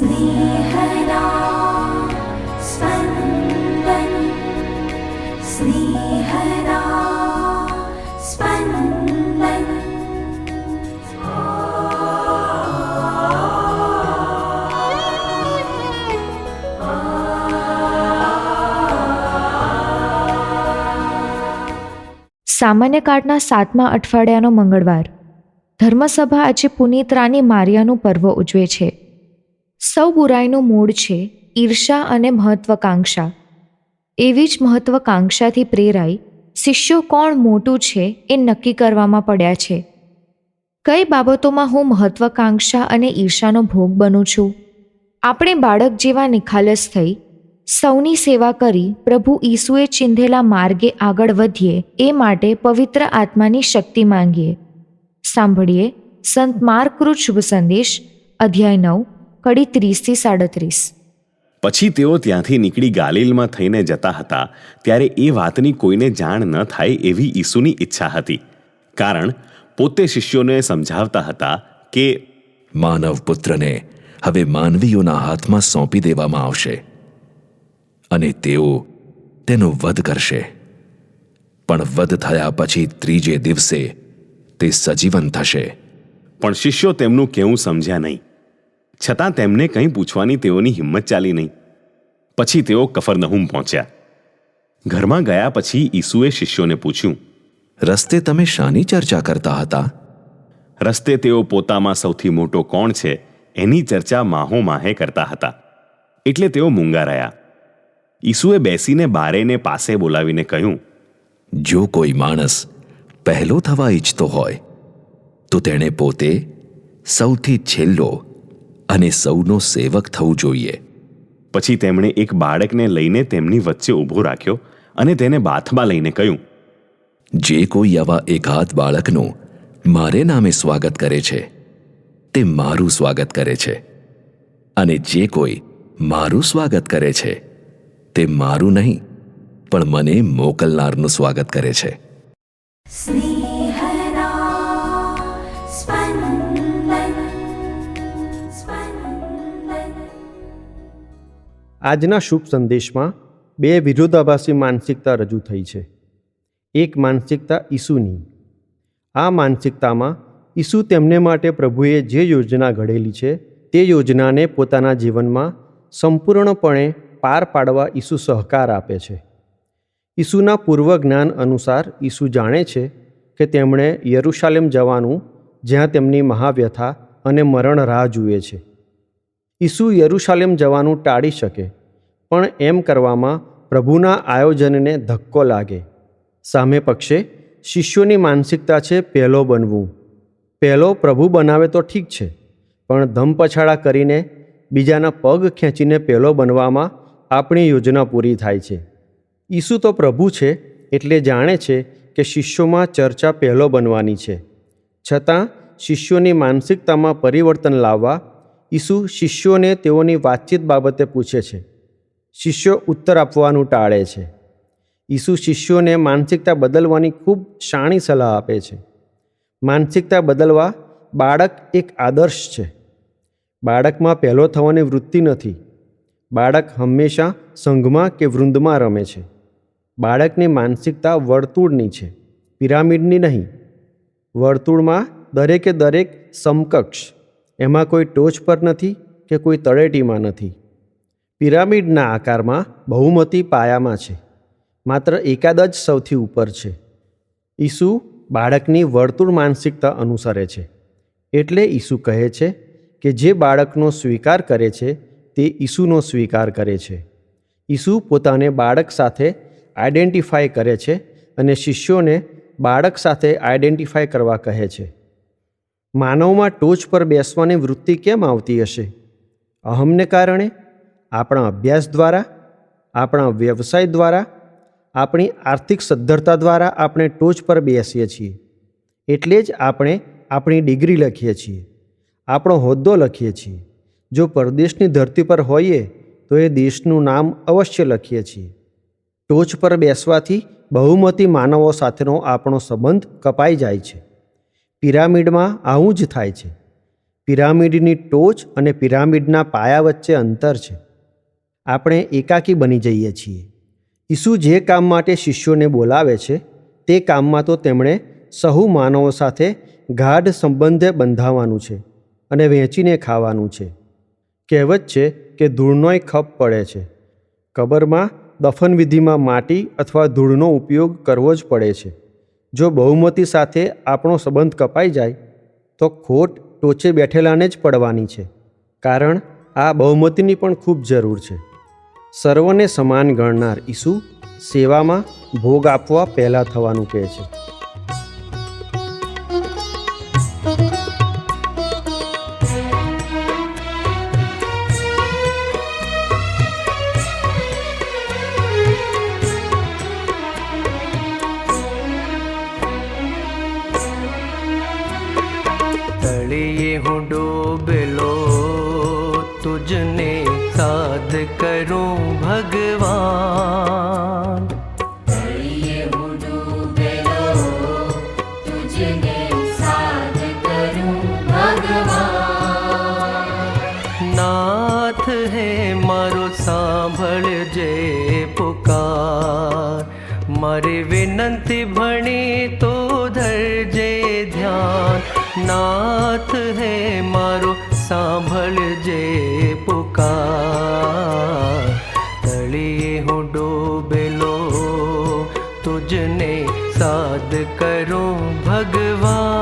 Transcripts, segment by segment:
स्नेहदा स्पन्दन् स्नेहदा स्पन्दन् સામાન્ય કાળના સાતમા અઠવાડિયાનો મંગળવાર ધર્મસભા આજે પુનીત રાની મારિયાનું પર્વ ઉજવે છે સૌ બુરાઈનું મૂળ છે ઈર્ષા અને મહત્વકાંક્ષા. એવી જ મહત્વકાંક્ષાથી પ્રેરાઈ શિષ્યો કોણ મોટું છે એ નક્કી કરવામાં પડ્યા છે. કઈ બાબતોમાં હું મહત્વકાંક્ષા અને ઈર્ષાનો ભોગ બનું છું? આપણે બાળક જેવા નિખાલસ થઈ સૌની સેવા કરી પ્રભુ ઈસુએ ચિંધેલા માર્ગે આગળ વધીએ એ માટે પવિત્ર આત્માની શક્તિ માંગીએ. સાંભળીએ સંત માર્કૃત શુભ સંદેશ અધ્યાય નવ કડી ત્રીસથી સાડત્રીસ. પછી તેઓ ત્યાંથી નીકળી ગાલિલમાં થઈને જતા હતા ત્યારે એ વાતની કોઈને જાણ ન થાય એવી ઈસુની ઈચ્છા હતી. કારણ પોતે શિષ્યોને સમજાવતા હતા કે માનવ પુત્રને હવે માનવીઓના હાથમાં સોંપી દેવામાં આવશે અને તેઓ તેનો વધ કરશે. પણ વધ થયા પછી ત્રીજે દિવસે તે સજીવન થશે. પણ શિષ્યો તેમનું કેવું સમજ્યા નહીં. છતાં તેમને કંઈ પૂછવાની તેઓની હિંમત ચાલી નહીં. પછી તેઓ કફરનહુમ પહોંચ્યા. ઘરમાં ગયા પછી ઈસુએ શિષ્યોને પૂછ્યું રસ્તે તમે શાની ચર્ચા કરતા હતા? રસ્તે તેઓ પોતામાં સૌથી મોટો કોણ છે એની ચર્ચા માહો માહે કરતા હતા. એટલે તેઓ મૂંગા રહ્યા. ઈસુએ બેસીને બારેને પાસે બોલાવીને કહ્યું જો કોઈ માણસ પહેલો થવા ઈચ્છતો હોય તો તેણે પોતે સૌથી છેલ્લો અને સૌનો સેવક થવું જોઈએ. પછી તેમણે એક બાળકને લઈને તેમની વચ્ચે ઊભો રાખ્યો અને તેને બાથમાં લઈને કહ્યું જે કોઈ આવા એકાદ બાળકનું મારે નામે સ્વાગત કરે છે તે મારું સ્વાગત કરે છે. અને જે કોઈ મારું સ્વાગત કરે છે તે મારું નહીં પણ મને મોકલનારનું સ્વાગત કરે છે. સ્નેહના સ્પંદ આજના શુભ સંદેશમાં બે વિરોધાભાસી માનસિકતા રજૂ થઈ છે. એક માનસિકતા ઈસુની. આ માનસિકતામાં ઈસુ તેમને માટે પ્રભુએ જે યોજના ઘડેલી છે તે યોજનાને પોતાના જીવનમાં સંપૂર્ણપણે પાર પાડવા ઈસુ સહકાર આપે છે. ઈસુના પૂર્વ જ્ઞાન અનુસાર ઈસુ જાણે છે કે તેમણે યરુશાલેમ જવાનું જ્યાં તેમની મહાવ્યથા અને મરણ રાહ જુએ છે. ઈસુ યરુશાલેમ જવાનું ટાળી શકે. પણ એમ કરવામાં પ્રભુના આયોજનને ધક્કો લાગે. સામે પક્ષે શિષ્યોની માનસિકતા છે પહેલો બનવું. પહેલો પ્રભુ બનાવે તો ઠીક છે, પણ ધમપછાડા કરીને બીજાના પગ ખેંચીને પહેલો બનવામાં આપણી યોજના પૂરી થાય છે. ઈસુ તો પ્રભુ છે એટલે જાણે છે કે શિષ્યોમાં ચર્ચા પહેલો બનવાની છે. છતાં શિષ્યોની માનસિકતામાં પરિવર્તન લાવવા ઈસુ શિષ્યોને તેઓની વાતચીત બાબતે પૂછે છે. શિષ્યો ઉત્તર આપવાનું ટાળે છે. ઈસુ શિષ્યોને માનસિકતા બદલવાની ખૂબ શાણી સલાહ આપે છે. માનસિકતા બદલવા બાળક એક આદર્શ છે. બાળકમાં પહેલો થવાની વૃત્તિ નથી. બાળક હંમેશા સંઘમાં કે વૃંદમાં રમે છે. બાળકની માનસિકતા વર્તુળની છે, પિરામિડની નહીં. વર્તુળમાં દરેકે દરેક સમકક્ષ એમાં કોઈ ટોચ પર નથી કે કોઈ તળેટીમાં નથી. પિરામિડના આકારમાં બહુમતી પાયામાં છે. માત્ર એકાદ જ સૌથી ઉપર છે. ઈસુ બાળકની વર્તુળ માનસિકતા અનુસરે છે. એટલે ઈસુ કહે છે કે જે બાળકનો સ્વીકાર કરે છે, તે ઈસુનો સ્વીકાર કરે છે. ઈસુ પોતાને બાળક સાથે આઈડેન્ટિફાય કરે છે અને શિષ્યોને બાળક સાથે આઈડેન્ટિફાય કરવા કહે છે. માનવમાં ટોચ પર બેસવાની વૃત્તિ કેમ આવતી હશે? અહમને કારણે? આપણા અભ્યાસ દ્વારા? આપણા વ્યવસાય દ્વારા? આપણી આર્થિક સદ્ધરતા દ્વારા આપણે ટોચ પર બેસીએ છીએ. એટલે જ આપણે આપણી ડિગ્રી લખીએ છીએ. આપણો હોદ્દો લખીએ છીએ. જો પરદેશની ધરતી પર હોઈએ, તો એ દેશનું નામ અવશ્ય લખીએ છીએ. ટોચ પર બેસવાથી બહુમતી માનવો સાથેનો આપણો સંબંધ કપાઈ જાય છે. પિરામિડમાં આવું જ થાય છે. પિરામિડની ટોચ અને પિરામિડના પાયા વચ્ચે અંતર છે. આપણે એકાકી બની જઈએ છીએ. ઈસુ જે કામ માટે શિષ્યોને બોલાવે છે, તે કામમાં તો તેમણે સહુ માનવો સાથે ગાઢ સંબંધે બંધાવાનું છે અને વહેંચીને ખાવાનું છે. કહેવત છે કે ધૂળનોય ખપ પડે છે. કબરમાં દફનવિધિમાં માટી અથવા ધૂળનો ઉપયોગ કરવો જ પડે છે. જો બહુમતી સાથે આપણો સંબંધ કપાઈ જાય, તો ખોટ ટોચે બેઠેલાને જ પડવાની છે. કારણ આ બહુમતીની પણ ખૂબ જરૂર છે. સર્વને સમાન ગણનાર ઈસુ સેવામાં ભોગ આપવા પહેલાં થવાનું કહે છે. लिए हूँ डूबलो तुझने साध करूँ भगवान नाथ है मारो सांभल जे पुकार मारे विनंती भणी तो धरजे નાથ હે મારો સાંભળજે પુકાર તળિયે હું ડૂબેલો તુજને સાધ કરું ભગવાન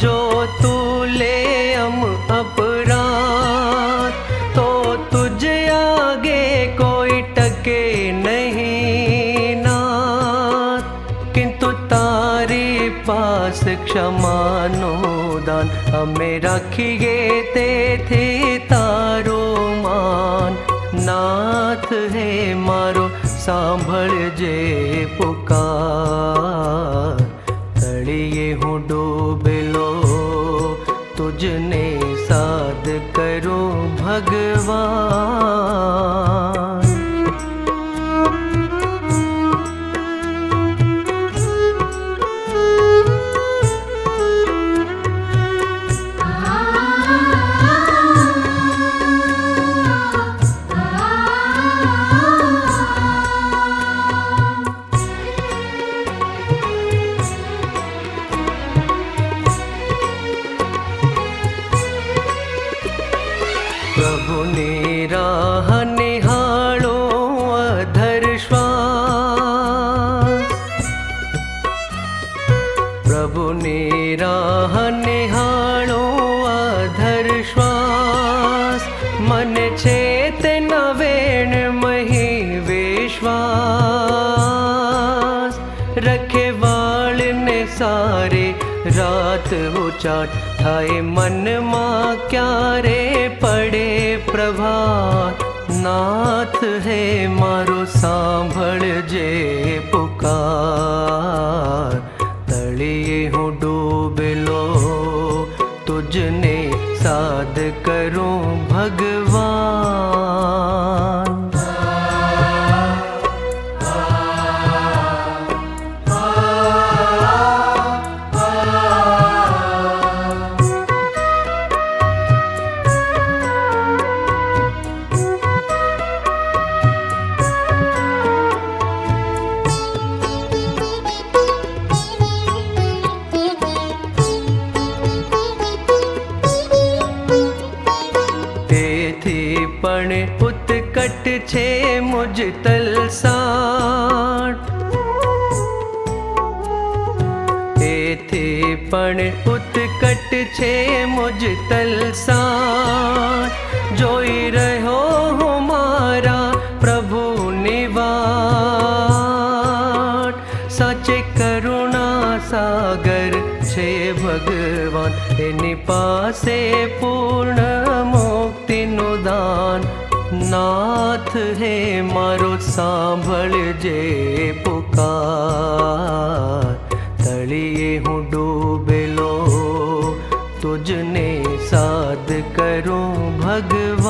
જો તું લે અમ અપરાધ, તો તુજે આગે કોઈ ટકે નહીં નાથ. કિંતુ તારી પાસ ક્ષમાનો દાન, અમે રાખીએ તેથી તારો માન. નાથ હે મારો, સાંભળજે પુકાર. પ્રભુની રાહ उचाट थाए मन मा क्यारे पड़े प्रभात। नाथ हे मारो सांभळ जे पुकार। तळिए तलि ह तुझने साध करो भगवान। છે મુજ તલસાટ એથી પણ ઉત્કટ છે મુજ તલસાટ જોઈ રહ્યો હું મારા પ્રભુ વાત સાચે કરુણા સાગર છે ભગવાન, એની પાસે પૂર્ણ મુક્તિનું દાન. ના હાથ હે મારો સાંભળજે પુકાર તળીએ હું ડૂબેલો તુજને સાદ કરું ભગવાન